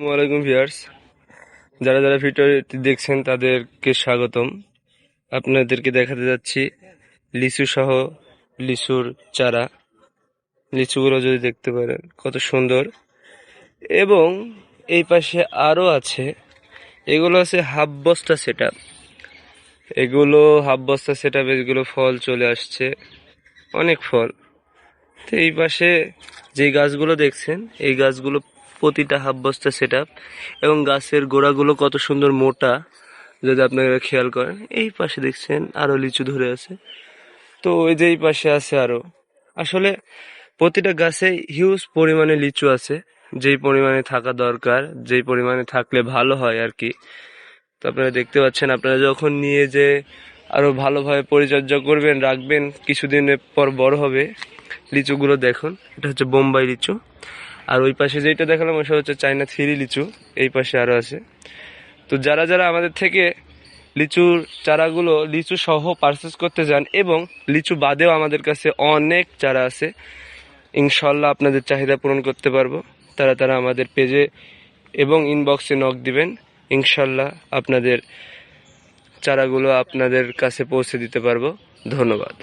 আসসালামাইকুম ভিয়ার্স যারা যারা ভিডিওটি দেখছেন, তাদেরকে স্বাগতম। আপনাদেরকে দেখাতে যাচ্ছি লিচু সহ লিচুর চারা। লিচুগুলো যদি দেখতে পারেন, কত সুন্দর। এবং এই পাশে আরও আছে, এগুলো আছে হাফ বস্তা সেট এগুলো হাফ বস্তা সেট এগুলো ফল চলে আসছে, অনেক ফল। তো এই পাশে যে গাছগুলো দেখছেন, এই গাছগুলো প্রতিটা হাফ বস্তা সেট এবং গাছের গোড়াগুলো কত সুন্দর মোটা, যদি আপনারা খেয়াল করেন। এই পাশে দেখছেন আরও লিচু ধরে আছে। তো ওই যে এই পাশে আছে আরও। আসলে প্রতিটা গাছে হিউজ পরিমাণে লিচু আছে। যেই পরিমাণে থাকা দরকার, যেই পরিমাণে থাকলে ভালো হয় আর কি। তো আপনারা দেখতে পাচ্ছেন, আপনারা যখন নিয়ে যে আরও ভালোভাবে পরিচর্যা করবেন, রাখবেন, কিছুদিনের পর বড় হবে লিচুগুলো দেখুন। এটা হচ্ছে বোম্বাই লিচু। আর ওই পাশে যেটা দেখালাম ওটা হচ্ছে চাইনা থ্রি লিচু, এই পাশে আরও আছে। তো যারা যারা আমাদের থেকে লিচুর চারাগুলো লিচু সহ পারচেস করতে যান এবং লিচু বাদেও আমাদের কাছে অনেক চারা আছে, ইনশাল্লাহ আপনাদের চাহিদা পূরণ করতে পারব। তারা তারা আমাদের পেজে এবং ইনবক্সে নক দিবেন। ইনশাল্লাহ আপনাদের চারাগুলো আপনাদের কাছে পৌঁছে দিতে পারব। ধন্যবাদ।